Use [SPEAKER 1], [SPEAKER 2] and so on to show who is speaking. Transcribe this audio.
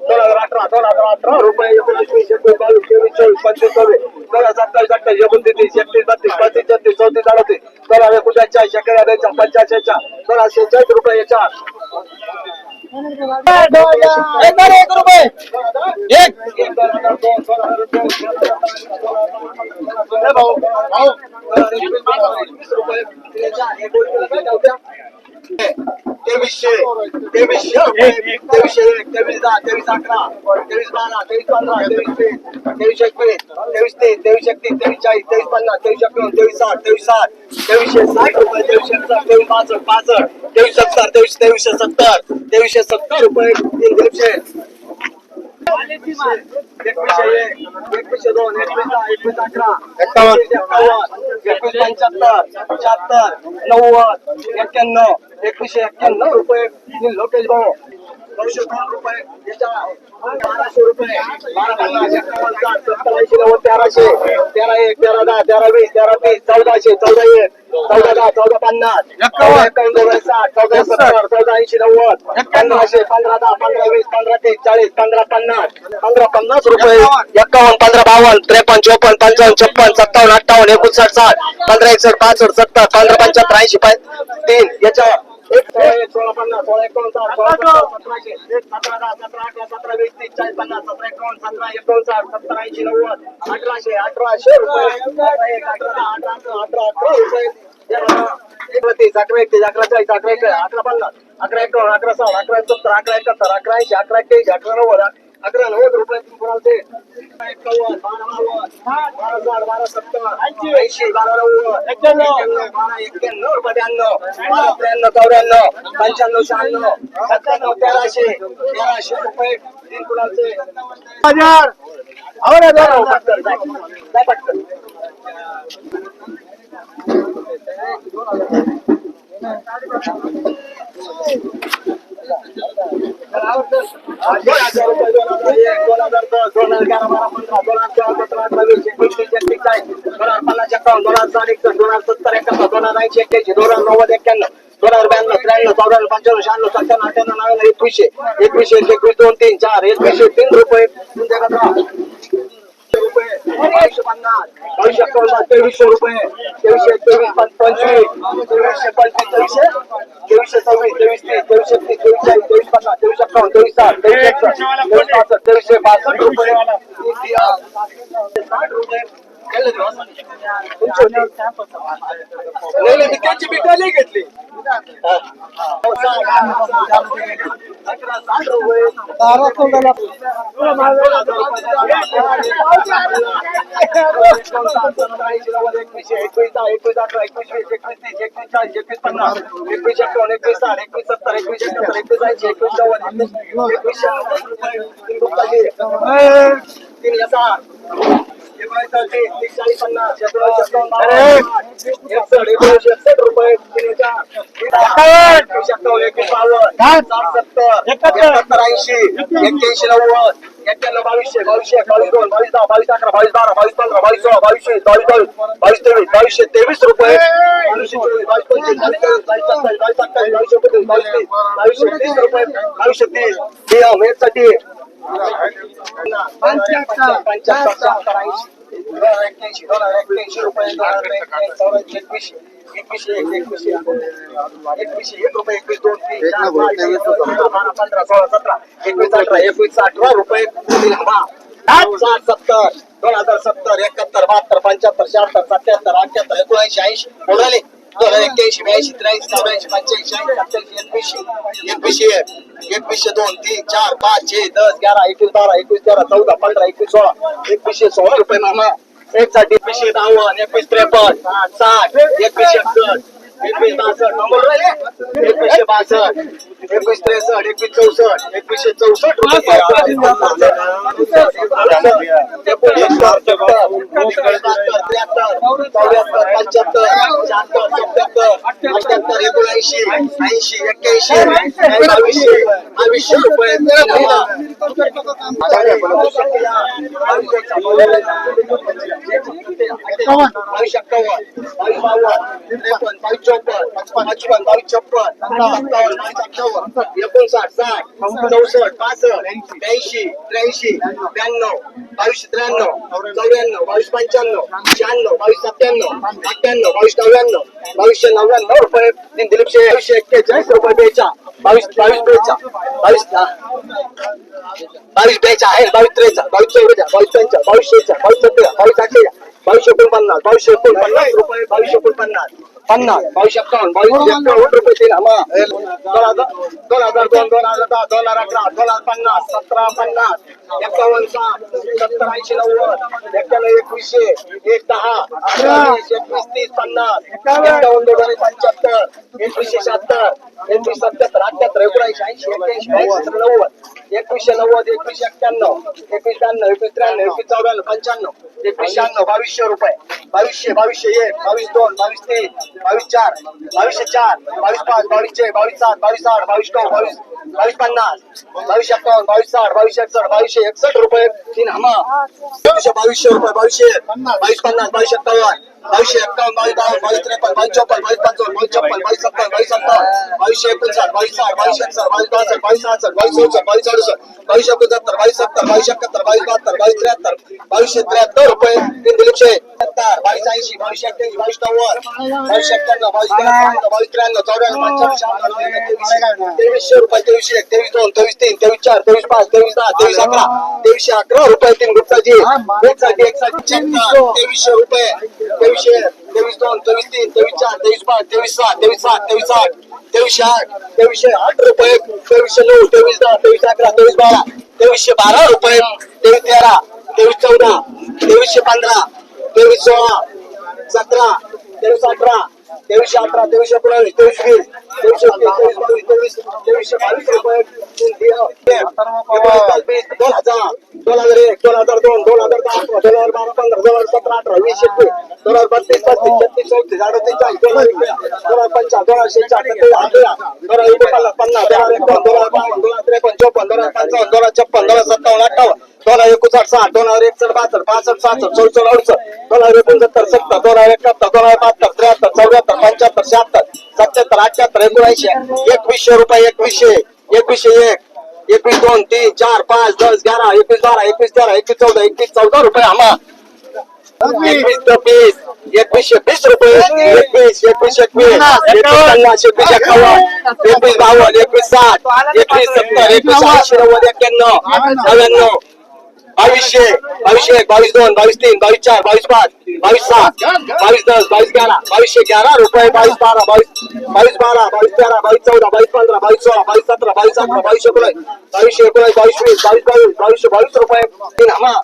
[SPEAKER 1] दोन हजार अठरा दोन हजार अठरा रुपये एकोणीस वीस एकवीस बावीस तेवीस चोवीस पंचवीस सव्वीस दोन हजार सत्तावीस अठ्ठावीस एकोणतीस एकतीस बत्तीस पस्तीस छत्तीस चौतीस अडतीस दोन हजार एकोणचाळीस चाळीस एकोणचाळीस पंच्याऐंशी दोन हजार शेहेचाळीस रुपये चार
[SPEAKER 2] एक रुपये एक
[SPEAKER 1] भाऊ भाऊ रुपये तेवीसशे तेवीसशे तेवीसशे एक तेवीस दहा तेवीस अकरा तेवीस बारा तेवीस पंधरा तेवीस वीस तेवीस एकवीस तेवीस तीस तेवीस एकतीस तेवीस चाळीस तेवीस पन्नास तेवीस एकोणीस तेवीस साठ तेवीस साठ तेवीसशे साठ रुपये तेवीसशे सत्तर तेवीस पासष्ट पासष्ट तेवीस सत्तर तेवीस तेवीसशे सत्तर तेवीसशे सत्तर रुपये तेवीसशे पंच्याहत्तर पंच्याहत्तर नव्वद एक्क्याण्णव एकवीसशे एक्क्याण्णव रुपये. लोकेश भाऊ. दोन रुपये बाराशे रुपये. नव्वद तेराशे. तेरा एक तेरा दहा तेरा वीस तेरा तीस चौदाशे चौदा एक चौदा दहा चौदा पन्नास. एकावन्न दोन साठ चौदा सत्तर चौदा ऐंशी नव्वद. पंधराशे पंधरा दहा पंधरा वीस पंधरा तीस चाळीस पंधरा पन्नास. पंधरा पन्नास रुपये. एक्कावन्न. पंधरा बावन्न त्रेपन्न चोपन्न पंचावन्न छप्पन सत्तावन्न अठ्ठावन्न एकोणसाठ साठ पंधरा एकसष्ट पासष्ट सत्तर पंधरा पंच्याहत्तर ऐंशी तीन. याच्या एक सोळा एक सोळा सोळा सतराशे सतरा सतरा सतरा सतरा सतरा एकोणसाठ सत्तर ऐंशी नव्वद अठराशे अठराशे एक अकरा एकतीस अकरा चाळीस अकरा एक अकरा पन्नास अकरा एकावन्न अकरा साठ अकरा सत्तर अकरा एकाहत्तर अकरा ऐंशी अकरा एक्क्याऐंशी अकरा नव्वद अकरा नव्वद रुपये कोणाचे बारा सत्तर ऐंशी बारा नव्वद एक्क्याण्णव बारा एक्क्याण्णव त्र्याण्णव चौऱ्याण्णव पंच्याण्णव शहाण्णव सत्त्याण्णव तेराशे तेराशे रुपये तीन कुणाचे
[SPEAKER 2] हजार
[SPEAKER 1] दोन हजार रुपये, दोन हजार दोन हजार बारा, पंधरा, दोन हजार चौदा, सतरा, वीस, एकवीस, तीस, एकतीस, चाळीस, दोन हजार पन्नास, एकावन्न, दोन हजार साठ, एकसष्ट, दोन हजार सत्तर, एकाहत्तर, दोन हजार ऐंशी, एक्क्याऐंशी, दोन हजार नव्वद, एक्क्याण्णव, दोन हजार ब्याण्णव, त्र्याण्णव, चौऱ्याण्णव, पंच्याण्णव, शहाण्णव, सत्त्याण्णव, अठ्ठ्याण्णव, नव्याण्णव, एकवीसशे, एकवीसशे, एकवीस, दोन, तीन, चार, एकवीसशे, तीन रुपये, रुपये बावीसशे पन्नास बावीसशे एकावन्न तेवीसशे रुपये तेवीसशे तेवीस पंचवीस तेवीसशे पंचवीस तेवीसशे तेवीसशे सव्वीस तेवीस तीस तेवीसशे तीस तेवीस चाळीस तेवीस पन्नास तेवीस एकावन्न तेवीस तेवीस पासष्ट तेवीसशे बासष्ट रुपये. साठ रुपये केलं दिवस. तुमची होती. एकवीस नाही, एकवीस त्यांची एकवीस नाही एकवीस हा. एकवीस साठ रुपये
[SPEAKER 2] बारा चौदाला
[SPEAKER 1] एक्क्याऐंशी नव्वद एक्क्याण्णव बावीसशे बावीसशे बावीस दोन बावीस दहा बावीस अकरा बावीस बारा बावीस पंधरा बावीस सोळा बावीस वीस बावीस बावीस बावीस तेवीस बावीसशे तेवीस रुपये. बावीसशे चोवीस बावीस पंचवीस बावीस तेवीस बावीस सत्तावीस बावीस अठ्ठावीस बावीसशे एकोणतीस बावीस तीस बावीसशे तीस रुपये बावीसशे तीस. हे मेटसाठी पंच्याहत्तर पंच्याहत्तर ऐंशी. दोन हजार एक्क्याऐंशी दोन हजार एक्क्याऐंशी रुपये दोन हजार एक्क्याऐंशी चौऱ्याऐंशी एकवीसशे एकवीसशे एक एकवीसशे एकवीसशे एक रुपये एकवीस दोन तीन चार पाच बारा पंधरा सोळा सतरा एकवीस अठरा एकवीस अठरा रुपये दहा साठ सत्तर दोन हजार सत्तर एकाहत्तर बहात्तर पंच्याहत्तर शहात्तर सत्याहत्तर अठ्याहत्तर एकोणऐंशी ऐंशी बोलाले दोन हजार एक्क्याऐंशी ब्याऐंशी त्र्याऐंशी चौऱ्याऐंशी पंच्याऐंशी ऐंशी सत्याऐंशी एकवीसशे एकवीसशे एकवीसशे दोन तीन चार पाच छे दस ग्यारा एकवीस बारा एकवीस तेरा चौदा पंधरा एकवीस सोळा एकवीसशे सोळा रुपये मामा एक साठी एकवीसशे बावन्न एकवीस त्रेपन्न साठ एकवीसशे एकसष्ट एकवीस बासष्ट एकवीसशे बासष्ट एकवीस त्रेसष्ट एकवीस चौसष्ट एकवीसशे चौसष्ट एकोणऐंशी ऐंशी एक्क्याऐंशी बावीसशे बावीसशे रुपये
[SPEAKER 2] एक्कावन्न.
[SPEAKER 1] बावीस एक्कावन्न बावीस बावन्न त्रेपन्न बावीस चौपन्न पचपन्न बावीस छप्पन सत्तावन्न बावीस अठ्ठावन्न एकोणसाठ साठ चौसष्ट पासष्ट ब्याऐंशी त्र्याऐंशी ब्याण्णव बावीस त्र्याण्णव चौऱ्याण्णव बावीस पंच्याण्णव शहाण्णव बावीस सत्त्याण्णव अठ्ठ्याण्णव बावीस नव्याण्णव बावीसशे नव्याण्णव रुपये तीन दिलीपशे एकशे एक्केचाळीस रुपये बेचा बावीस बावीस बेचा बावीस बावीस बेचा आहे बावीस त्रेचा बावीस चौवेचा बावीस पंचा बावीस शेचा बावीस सत्तेचा बावीस अठ्ठेचा बावीस एकोणपन्नास बावीस एकोणपन्नास. रुपये बावीस एकोणपन्नास. पन्नास. बावीस एक्कावन्न बावीस एक्कावन्न रुपये तीन. दोन हजार दोन हजार दोन दोन हजार दहा दोन हजार अकरा दोन हजार पन्नास सतरा पन्नास एक्कावन्न साठ सत्तर ऐंशी नव्वद एक्क्याण्णव एकवीसशे एक दहा वीस, एकवीस तीस पन्नास एक्कावन्न दोन हजार पंच्याहत्तर एकवीसशे शहात्तर एकवीस सत्याहत्तर अठ्याहत्तर एकोणऐंशी ऐंशी एक्क्याऐंशी सतरा नव्वद एकवीसशे नव्वद एकवीस एक्क्याण्णव एकवीस ब्याण्णव एकवीस त्र्याण्णव एकवीस चौऱ्याण्णव पंच्याण्णव एकवीस शहाण्णव बावीसशे रुपये. बावीसशे बावीसशे एक बावीस दोन बावीस तीन बावीस चार बावीसशे चार बावीस पाच बावीस छे बावीस सात बावीस आठ बावीस नऊ बावीस बावीस पन्नास बावीस एक्कावन्न बावीस साठ बावीस एकसष्ट बावीसशे एकसष्ट रुपये तीन हमा. बावीसशे बावीसशे रुपये बावीसशे बावीस पन्नास बावीस एक्कावन्न बावीसशे एक्कावन्न बावीस बावन्न बावीस त्रेपन्न बावीस चौपन्न बावीस पंचावन्न बावीस छप्पन बावीस सत्तावन्न बावीस सत्तावन्न बावीसशे एकोणसाठ बावीस साठ बावीस एकसष्ट बावीस बासष्ट बावीस सहासष्ट बावीस चौसष्ट बावीस अडुसष्ट बावीस एकोणसत्तर बावीस सत्तर बावीस एकाहत्तर बावीस बहात्तर बावीस त्र्याहत्तर बावीसशे त्र्याहत्तर रुपये. तीन दिलीपशे सत्तर बावीस ऐंशी बावीस एक्क्याऐंशी बावीस नव्वद बावीस एक्क्याण्णव बावीस त्र्याण्णव बावीस त्र्याण्णव चौऱ्याण्णव पंच्याण्णव तेवीसशे रुपये तेवीसशे एक तेवीस दोन तेवीस तीन तेवीस चार तेवीस पाच तेवीस दहा तेवीस अकरा तेवीसशे अकरा रुपये तीन गुप्ताजी गुप्ताजी एकसाठी तेवीसशे रुपये तेवीसशे तेवीस दोन तेवीस तीन तेवीस चार तेवीस पाच तेवीस सहा तेवीस सात तेवीस आठ तेवीसशे आठ तेवीसशे आठ रुपये तेवीसशे नऊ तेवीस दहा तेवीस अकरा तेवीस बारा तेवीसशे बारा रुपये तेवीस तेरा तेवीस चौदा तेवीसशे पंधरा तेवीस सोळा सतरा तेवीस अठरा तेवीसशे अठरा तेवीसशे एकोणावीस तेवीस वीस तेवीसशे तेवीस तेवीस तेवीसशे बावीस रुपये दोन हजार दोन हजार एक दोन हजार दोन दोन हजार दहा अकरा दोन हजार बारा पंधरा दोन हजार सतरा अठरा वीस एकवीस दोन हजार बत्तीस पस्तीस छत्तीस चौतीस अडतीस चाळीस दोन हजार दोन हजार पंचाळीस दोन हजार शेहेचाळीस सत्तेचाळीस अठरा दोन हजार एकोणपन्नास पन्नास दोन हजार एकोण दोन हजार बावन्न दोन हजार त्रेपन्न चौपन्न दोन हजार पंचावन्न दोन हजार छप्पन दोन हजार सत्तावन्न अठ्ठावन्न दोन हजार एकोणसाठ साठ दोन हजार एकसष्ट बासष्ट पासष्ट सहासष्ट चौसष्ट अडसष्ट दोन हजार एकोणसत्तर सत्तर दोन हजार एकाहत्तर दोन हजार बहात्तर त्र्याहत्तर चौऱ्याहत्तर पंच्याहत्तर शहात्तर सत्याहत्तर अठ्याहत्तर एकोणऐंशी एकवीसशे रुपये एकवीसशे एकवीसशे एक एकवीस दोन तीन चार पाच दस ग्यारा एकवीस बारा एकवीस तेरा एकवीस चौदा एकवीस चौदा रुपये आम्हा. एकवीस वीस एकवीसशे वीस रुपये एकवीस एकवीस एकवीस एकवीस पन्नास एकवीस एकावन्न एकवीस बावन्न एकवीस साठ एकवीस सत्तर एकवीस ऐंशी नव्वद एक्क्याण्णव नव्याण्णव. बावीसशे बावीसशे एक बावीस दोन बावीस तीन बावीस चार बावीस पाच बावीस सहा बावीस दस बावीस ग्यारह बावीसशे ग्यारह रुपये बावीस बारा बावीस बावीस बारा बावीस तेरा बावीस चौदा बावीस पंद्रह बावीस सोलह बावीस सत्रह बावीस अठरा बावीस एकोणीस बावीसशे एकोणीस बावीस वीस बावीस बावीस बावीसशे बावीस रुपये तीन हमा